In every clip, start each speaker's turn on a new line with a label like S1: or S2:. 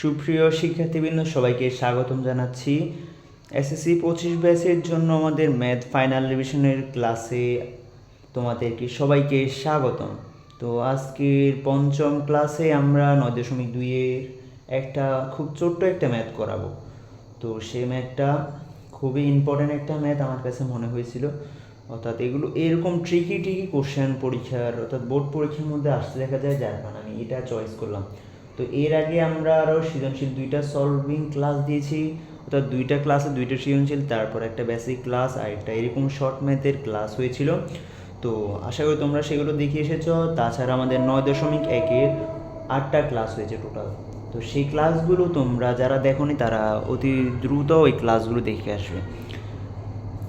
S1: সুপ্রিয় শিক্ষার্থীবৃন্দ, সবাইকে স্বাগতম জানাচ্ছি। এসএসসি পঁচিশ ব্যাচের জন্য আমাদের ম্যাথ ফাইনাল রিভিশনের ক্লাসে তোমাদেরকে সবাইকে স্বাগতম। তো আজকের পঞ্চম ক্লাসে আমরা নয় দশমিক দুইয়ের একটা খুব ছোট্ট একটা ম্যাথ করাবো। তো সেই ম্যাথটা খুবই ইম্পর্ট্যান্ট একটা ম্যাথ আমার কাছে মনে হয়েছিল। অর্থাৎ এগুলো এরকম ট্রিকি ট্রিকি কোশ্চেন পরীক্ষার, অর্থাৎ বোর্ড পরীক্ষার মধ্যে আসতে দেখা যায়, যার কারণে আমি এটা চয়েস করলাম। তো এর আগে আমরা আরও সৃজনশীল দুইটা সলভিং ক্লাস দিয়েছি, অর্থাৎ দুইটা ক্লাসে দুইটা সৃজনশীল, তারপর একটা বেসিক ক্লাস আর একটা এরকম শর্ট ম্যাথের ক্লাস হয়েছিল। তো আশা করি তোমরা সেগুলো দেখে এসেছ। তাছাড়া আমাদের নয় দশমিক একের আটটা ক্লাস হয়েছে টোটাল তো সেই ক্লাসগুলো তোমরা যারা দেখোনি, তারা অতি দ্রুত ওই ক্লাসগুলো দেখে আসবে।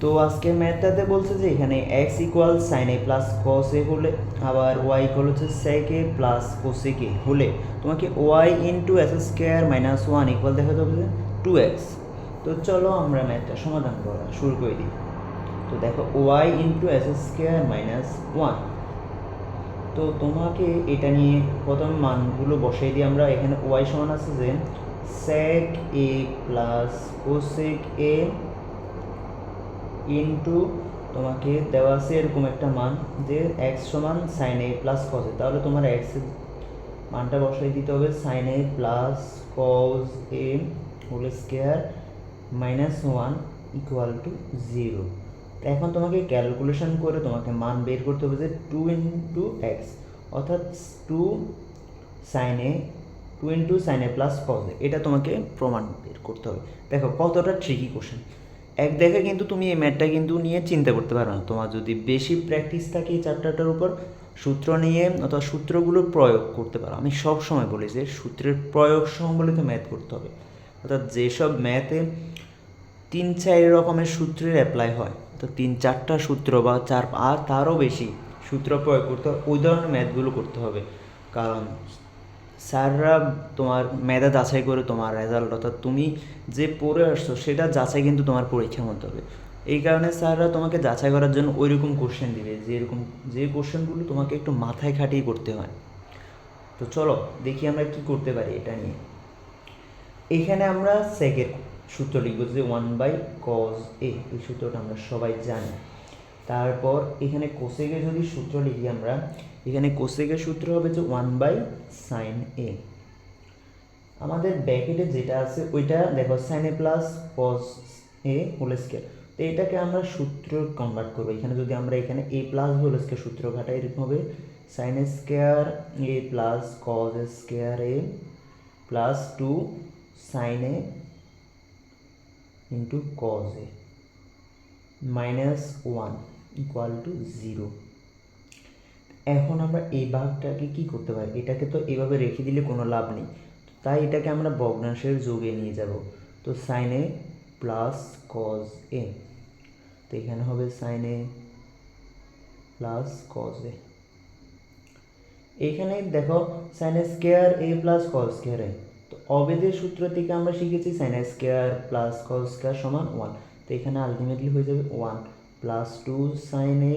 S1: তো আজকে ম্যাথটাতে বলছে যে এখানে X equal sine A plus cos A হলে, আবার ওয়াই ইকুয়াল হচ্ছে সেক এ প্লাস কোসেক এ হলে। তোমাকে Y into S square minus one equal দেখাতে হবে যে টু এক্স তো চলো আমরা ম্যাথটা সমাধান করা শুরু করে দিই। তো দেখো Y into S square minus one তো তোমাকে এটা নিয়ে প্রথম মানগুলো বসাই দিই আমরা। এখানে ওয়াই সমান আছে যে sec A plus cosec A into তোমাকে দেওয়া আছে এরকম একটা মান যে এক্স সমান সাইন এ প্লাস কজ তাহলে তোমার এক্সের মানটা বসাই দিতে হবে sine A plus cos A whole square minus one equal to zero এখন তোমাকে ক্যালকুলেশন করে তোমাকে মান বের করতে হবে যে টু ইন্টু এক্স অর্থাৎ two sine A two into sine A plus cos এটা তোমাকে প্রমাণ বের করতে হবে। দেখো কতটা ট্রিকি কোশ্চেন এক দেখে কিন্তু তুমি এই ম্যাথটা কিন্তু নিয়ে চিন্তা করতে পারো না। তোমার যদি বেশি প্র্যাকটিস থাকে এই চ্যাপ্টারটার উপর, সূত্র নিয়ে অথবা সূত্রগুলো প্রয়োগ করতে পারো। আমি সব সময় বলি যে সূত্রের প্রয়োগ সম্বলিত ম্যাথ করতে হবে। অর্থাৎ যেসব ম্যাথে তিন চার রকমের সূত্রের অ্যাপ্লাই হয়, তো তিন চারটা সূত্র বা চার, আর তারও বেশি সূত্র প্রয়োগ করতে হবে। ওই ধরনের ম্যাথগুলো করতে হবে। কারণ স্যাররা তোমার মেধা যাচাই করে তোমার রেজাল্ট অর্থাৎ তুমি যে পড়ে আসছো সেটা যাচাই কিন্তু তোমার পরীক্ষার মধ্যে হবে। এই কারণে স্যাররা তোমাকে যাচাই করার জন্য ওই রকম কোশ্চেন দিবে, যে এরকম, যে কোশ্চেনগুলো তোমাকে একটু মাথায় খাটিয়ে করতে হয়। তো চলো, দেখি আমরা কি করতে পারি এটা নিয়ে। এখানে আমরা সেকের সূত্র লিখব যে ওয়ান বাই কজ এ এই সূত্রটা আমরা সবাই জানি। তারপর এখানে কোসেকের যদি সূত্র লিখি আমরা, এখানে কোসেকের সূত্র হবে যে ওয়ান বাই সাইন এ আমাদের ব্যাকেটে যেটা আছে ওইটা দেখো sine A plus cos A whole square তো এটাকে আমরা সূত্র কনভার্ট করব। এখানে যদি আমরা এখানে এ প্লাস হোল স্কোয়ার সূত্র ঘাটাই, এরকম হবে sine square A plus cos square A plus two sine A into cos A minus one equal to zero এখন আমরা এই ভাগটাকে কি করতে পারি? এটাকে তো এভাবে রেখে দিলে কোনো লাভ নেই। তাই এটাকে আমরা ভগ্নাংশের যোগে নিয়ে যাব। তো sine A plus cos A তো এখানে হবে sine A plus cos A এখানে দেখো sine square A plus cos square A তো অবেদের সূত্র থেকে আমরা শিখেছি sine square plus cos square সমান ওয়ান তো এখানে আলটিমেটলি হয়ে যাবে one plus two sine A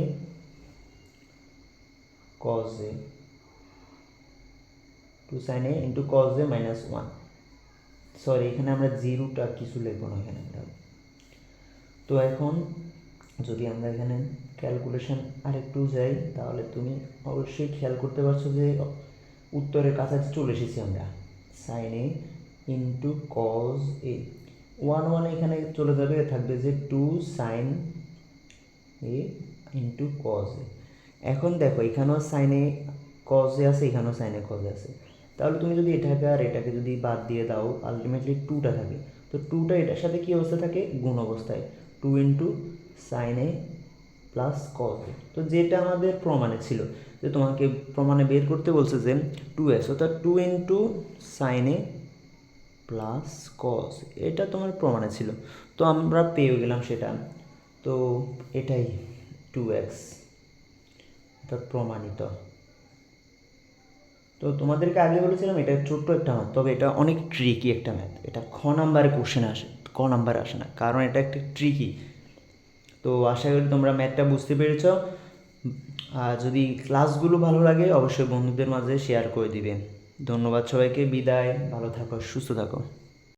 S1: cos a. 2 sin a into cos a minus 1 sorry এখানে আমরা জিরোটা কিছু লিখব না এখানে আমরা। তো এখন যদি আমরা এখানে ক্যালকুলেশন আরেকটু যাই, তাহলে তুমি অবশ্যই খেয়াল করতে পারছ যে উত্তরের কাছাকাছি চলে এসেছি আমরা। Sine A into cos A one one এখানে চলে যাবে, থাকবে যে two sine A into cos A. এখন দেখো, এখানেও সাইনে কজে আছে, এখানেও সাইনে কজে আছে। তাহলে তুমি যদি এটাকে আর এটাকে যদি বাদ দিয়ে দাও আলটিমেটলি টুটা থাকে। তো টুটা এটার সাথে কী অবস্থা থাকে? গুণ অবস্থায়। টু ইন্টু সাইনে প্লাস কজে তো যেটা আমাদের প্রমাণে ছিল, যে তোমাকে প্রমাণে বের করতে বলছে যে টু এক্স অর্থাৎ টু ইন্টু সাইনে প্লাস কজ এটা তোমার প্রমাণে ছিল। তো আমরা পেয়ে গেলাম সেটা। তো এটাই টু এক্স এটা প্রমাণিত। তো তোমাদেরকে আগে বলেছিলাম, এটা ছোট্ট একটা ম্যাথ তবে এটা অনেক ট্রিকি একটা ম্যাথ এটা খ নাম্বারে কোশ্চেন আসে ক নাম্বারে আসে না, কারণ এটা একটা ট্রিকি তো আশা করি তোমরা ম্যাথটা বুঝতে পেরেছ। আর যদি ক্লাসগুলো ভালো লাগে, অবশ্যই বন্ধুদের মাঝে শেয়ার করে দিবে। ধন্যবাদ সবাইকে, বিদায়, ভালো থাকো, সুস্থ থাকো।